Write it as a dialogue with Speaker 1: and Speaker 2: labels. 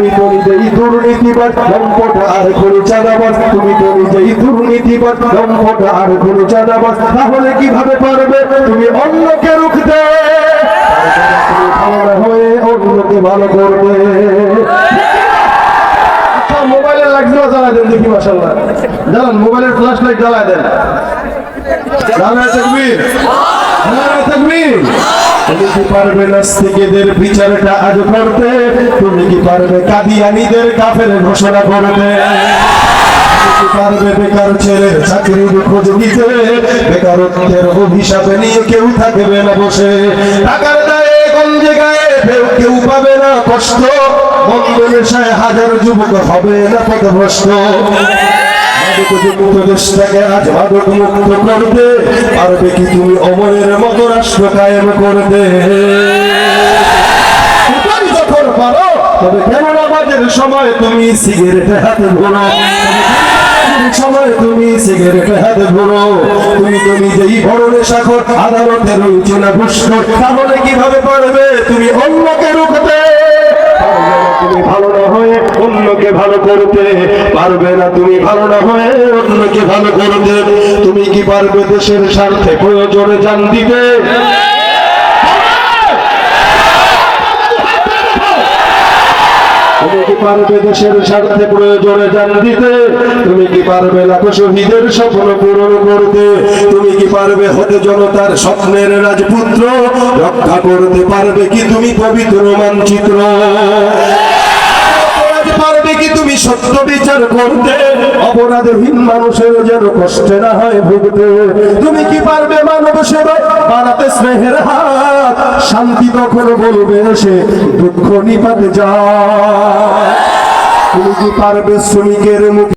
Speaker 1: তুমি তো নিজেই দুর্নীতিবাদ লম্পট আর কোনো চাঁদাবাজ। তুমি তো নিজেই দুর্নীতিবাদ লম্পট আর কোনো চাঁদাবাজ। তাহলে কীভাবে পারবে? তুমি অন্যকে রুখতে হয়ে অন্যকে ভালো করবে। লাইট জ্বালা দেন দেখি মাসাল্লাহ জানান মোবাইলের ফ্ল্যাশ লাইট জ্বালা দেন তাকবীর তুমি কি পারবে নাস্তিকেদের বিচারটা আজ করতে? তুমি কি পারবে কাদিয়ানিদের কাফের ঘোষণা করতে? পারবে বেকার ছেলের চাকরির খোঁজ দিতে বেকারত্বের অভিশাপে নিয়ে কেউ থাকবে না বসে। টাকার দায়ে, গঞ্জে গায়ে কেউ পাবে না কষ্ট। বন্ধ নেশায় হাজার যুবক হবে না পথভ্রষ্ট দেশটাকে আজ মুক্ত করতে পারবে কি তুমি অমরের মতো রাষ্ট্র কায়েম তুমি যখন পারো, তবে কেন নামাজের সময় তুমি সিগারেট হাতে ঘোরো সময় তুমি সিগারেট হাতে ঘোরো তুমি তো নিজেই বড় নেশাখোর আদালতে রয়েছে না ঘুষ তাহলে কীভাবে পারবে? তুমি অন্যকে রুখতে পারবে না তুমি ভালো না হয়ে অন্যকে ভালো করতে পারবে না তুমি ভালো না হয়ে অন্যকে ভালো করতে, তুমি কি পারবে দেশের স্বার্থে প্রয়োজনে জান দিতে তুমি পারবে দেশের স্বার্থে প্রয়োজনে জান দিতে তুমি কি পারবে লাখ শহীদের স্বপ্ন পূরণ করতে? তুমি কি পারবে হতে জনতার স্বপ্নের রাজপুত্র? রক্ষা করতে পারবে কি তুমি পবিত্র মানচিত্র অপরাধ পারবে কি তুমি সত্য বিচার করতে অপরাধহীন মানুষের যেন কষ্টে না হয় ভুগতে। তুমি কি পারবে মানব সেবা? বাড়াতে স্নেহের হাত, শান্তি তখন বলবে সে দুঃখ নিপাতে যা। তুমি কি পারবে শ্রমিকের মুখ